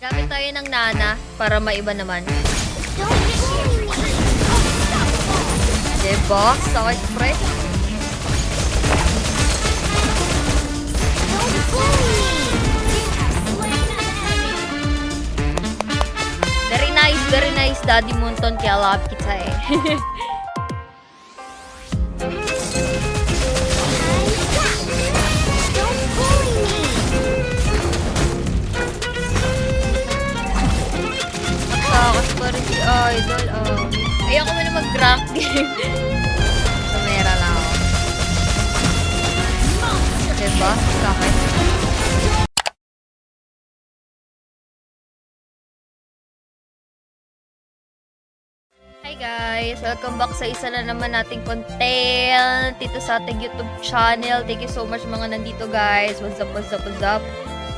Gamit tayo ng nana para maiba naman. Diba? Sakit pre. Very nice, very nice, Daddy Munton. Kaya love kita eh. guys! Welcome back sa isa na naman nating content dito sa ating YouTube channel. Thank you so much mga nandito guys. What's up, what's up, what's up?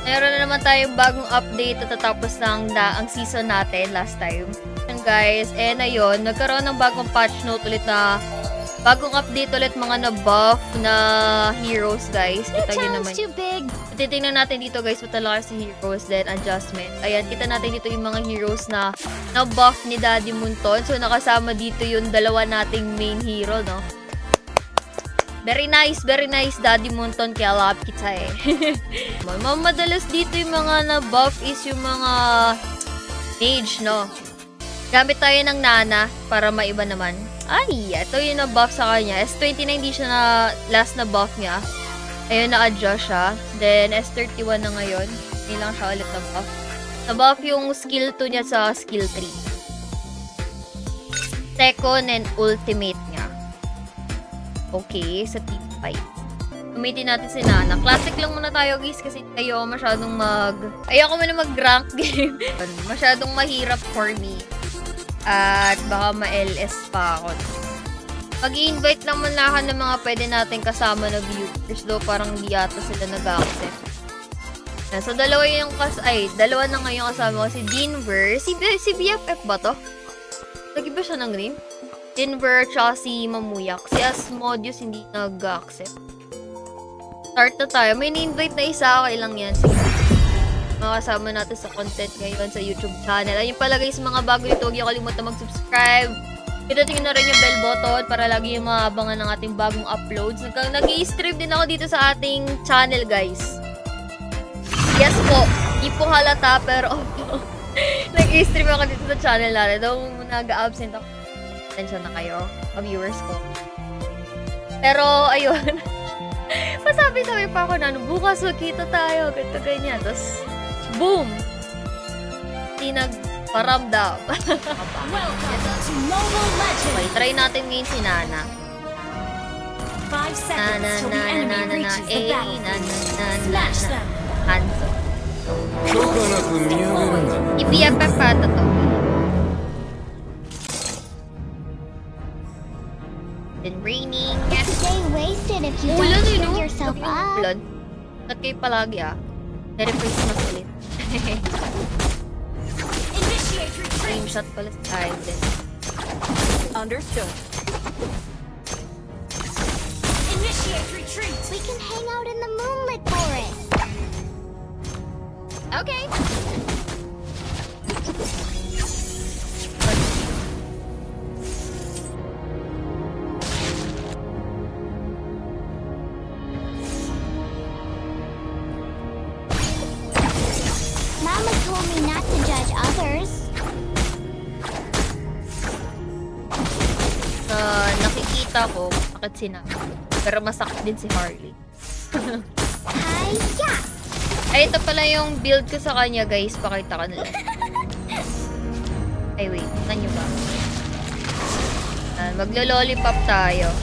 Meron na naman tayong bagong update at tatapos ng na ang season natin last time. Yun guys, eh na yun, nagkaroon ng bagong patch note ulit na bagong update ulit mga na-buff na heroes guys. Kita nyo naman. too big. Titingnan natin dito guys, patala sa heroes, then adjustment. Ayan, kita natin dito yung mga heroes na na-buff ni Daddy Munton. So, nakasama dito yung dalawa nating main hero, no? Very nice, very nice, Daddy Munton. Kaya love kita eh. Madalas dito yung mga na-buff is yung mga mage, no? Gamit tayo ng nana para maiba naman. Ay, ito yung na-buff sa kanya. S29 di siya na last na buff niya. Ayun, na-adjust siya. Then, S31 na ngayon. Hindi lang siya ulit na-buff. Na-buff yung skill 2 niya sa skill 3. Second and ultimate niya. Okay, sa team fight. Gamitin natin si Nana. Classic lang muna tayo guys kasi ayoko masyadong mag... Ayoko muna mag-rank game. masyadong mahirap for me. At baka ma-LS pa ako. Mag-i-invite naman lahat ng mga pwede natin kasama na viewers. Though parang di yata sila nag-accept. So, dalawa yung kas... Ay, dalawa na ngayon kasama ko. Si Denver. Si, si BFF ba to? Lagi ba siya ng name? Denver tsaka si Mamuyak. Si Asmodius hindi nag-accept. Start na tayo. May ni-invite na isa. Okay lang yan. Sige. Makasama natin sa content ngayon sa YouTube channel. Ayun pala guys, mga bago ito, huwag niyo kalimutan mag-subscribe. Pindutin na rin yung bell button para lagi yung maabangan ng ating bagong uploads. nag i stream din ako dito sa ating channel, guys. Yes po, di po halata, pero nag-i-stream ako dito sa channel natin. Though nag-absent ako. Attention na kayo, mga viewers ko. Pero, ayun. Pasabi-sabi pa ako na, ano, bukas magkita tayo, ganito ganyan. Tapos, Boom! Tinagparamdam. okay, try natin ngayon si Nana. Five seconds till the enemy reaches the eh, battlefield. Slash them. Hanzo. Ipiyapak pa ito to. Been raining. Stay wasted if you don't eh, build yourself up. Blood. Ba't kayo palagi ah? Very first na ulit. Initiate retreat. Screenshot pala si Aiden. Understood. Initiate retreat. We can hang out in the moonlit forest. Okay. Nakikita ko, bakit si. Pero masakit din si Harley. Ay, ito pala yung build ko sa kanya, guys. Pakita ko nila. Ay, wait. Tignan nyo ba? Ah, Maglo-lollipop tayo.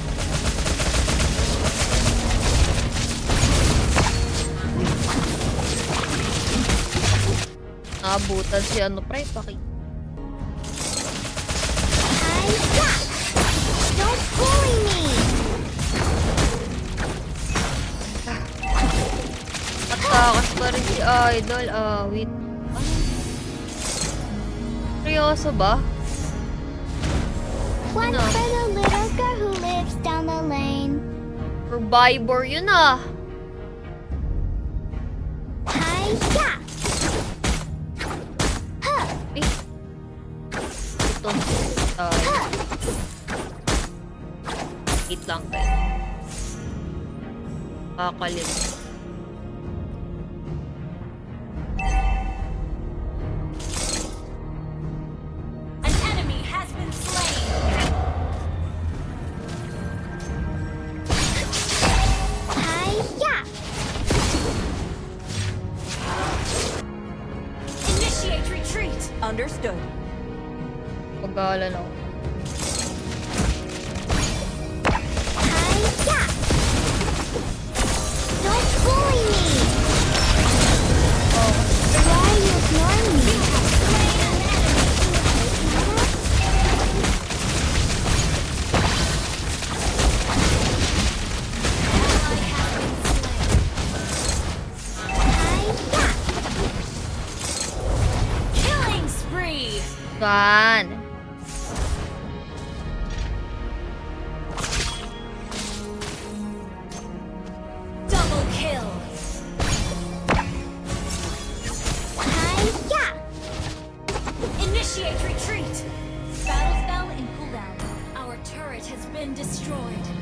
Nakabutan si ano, pre. Pakita. Atakas pa rin si Idol. Ah, wait. Ano? Seryoso ba? One Ano? for the little girl who lives down the lane. Survivor yun ah. Hiya! Stone tayo. Wait lang tayo. Kakalit. Retreat. Understood. Pag-aalan ako. Hi-ya! Don't bully me! Oh, Why are you spree. Double kill. Hi-ya! Initiate retreat. Battle spell in cooldown. Our turret has been destroyed.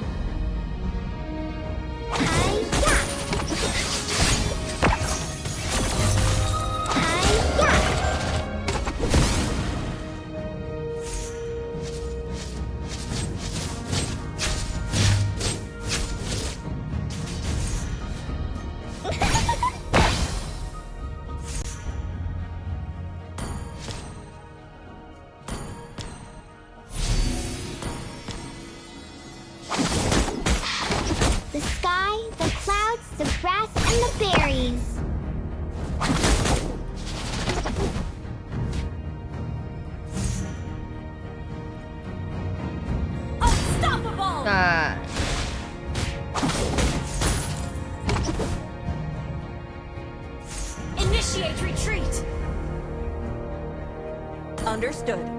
döndü.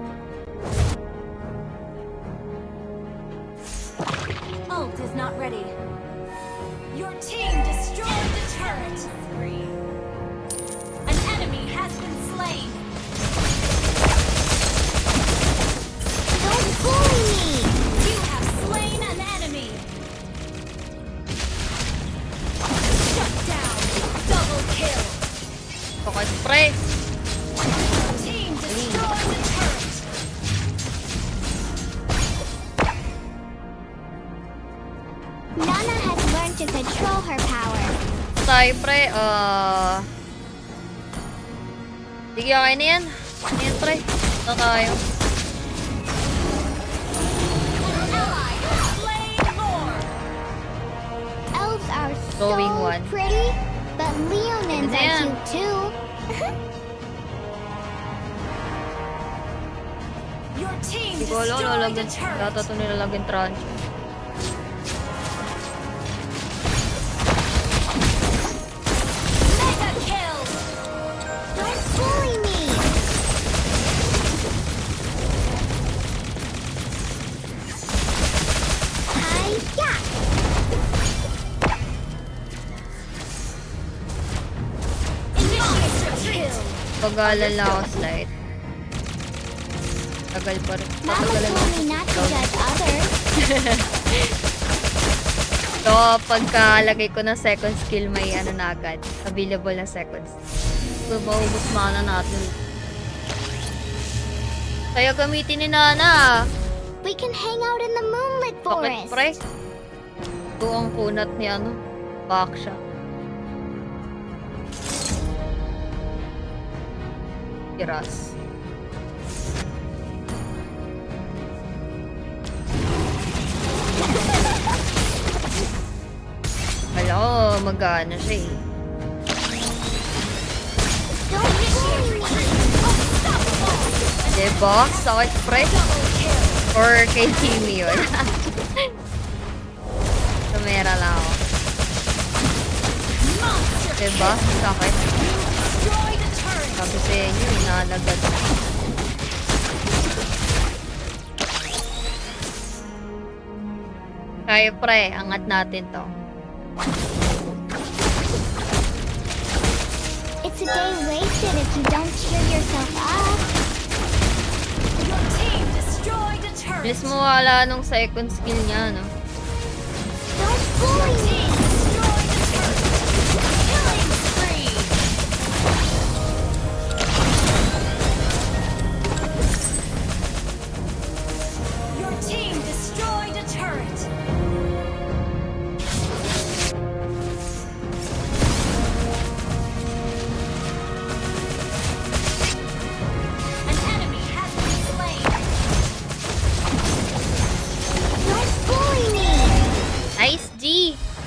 Nana has learned to control her power. Tayo, pre. Ah... Sige, okay na yan. Ayan, pre. Ito tayo. Ally has slain Lord. Elves are Going so one. pretty, but Leonins are cute too. Your team Hindi ko destroyed the lalagyan. turret. Ito nilalagyan tranche. Retreat. Pag-aalan lang ako slide. Tagal pa rin. Judge others. So, pagkalagay ko ng second skill, may ano na agad. Available na seconds. So, maubos mana natin. Kaya gamitin ni Nana. We can hang out in the moonlit Bakit, forest. pre? Ito ang kunat ni ano. Baksha. Kiras. Kala ko, magana siya eh. Diba? Sakit pre? Or kay Kimi yun? Tumera lang ako. Diba? Sakit. Turret. Sabi sa inyo, inalagad. Kaya pre, angat natin to. It's a day wasted if you don't cheer yourself up. Your team Bilis mo wala nung second skill niya, no? Don't bully me!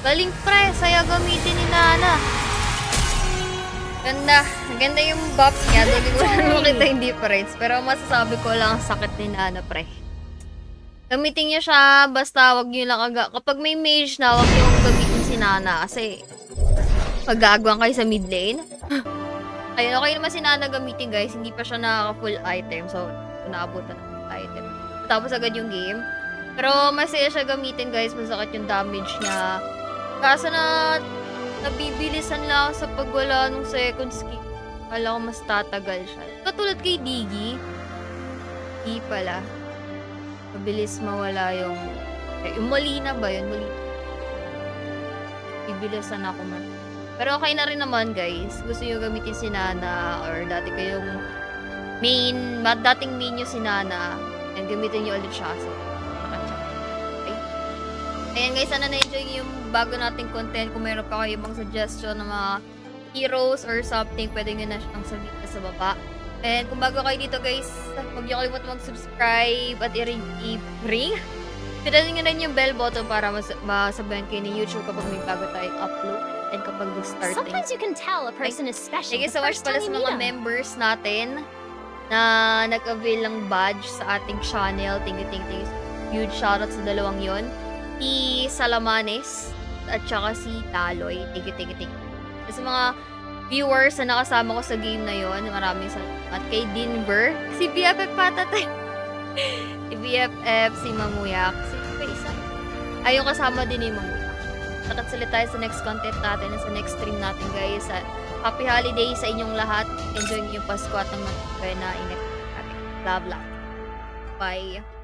Galing pre, saya gamitin ni Nana. Ganda. Ganda yung buff niya. Doon ko na makita yung difference. Pero masasabi ko lang ang sakit ni Nana, pre. Gamitin niya siya, basta wag niyo lang aga. Kapag may mage na, wag niyo gamitin si Nana. Kasi, magagawang kayo sa mid lane. Ayun, okay naman si Nana gamitin, guys. Hindi pa siya nakaka-full item. So, naabutan ng full item. Tapos agad yung game. Pero masaya siya gamitin guys, masakit yung damage niya. Kaso na nabibilisan lang sa pagwala nung second skill. Kala ko mas tatagal siya. Katulad kay Diggy. Di pala. Mabilis mawala yung... Eh, yung Molina ba yun? Molina. Bibilisan ako man. Pero okay na rin naman guys. Gusto nyo gamitin si Nana or dati kayong main, ma- dating main nyo si Nana. And gamitin nyo ulit siya. So. Ayan guys, sana na-enjoy niyo yung bago nating content. Kung meron pa kayo mga suggestion ng mga heroes or something, pwede nyo na siyang sabihin sa baba. And kung bago kayo dito guys, huwag niyo kalimutan mag-subscribe at i-ring. Pindutin nyo rin yung bell button para mas masabayan kayo ni YouTube kapag may bago tayong upload and kapag starting. Sometimes you can tell a person is special Thank you so much pala sa mga 'em. members natin na nag-avail ng badge sa ating channel. Thank you, thank you. Huge shoutout sa dalawang yon. Si Salamanes at saka si Taloy. Thank you, thank you, thank you. Sa mga viewers na nakasama ko sa game na yon, maraming salamat. Kay Denver, si BFF Patatay. si BFF, si Mamuyak, si pa isa. Ay, yung kasama din ni Mamuyak. Takat sila tayo sa next content natin at sa next stream natin guys. Happy holiday sa inyong lahat. Enjoy niyo yung Pasko at ang mga na ingat. Love, love. Bye.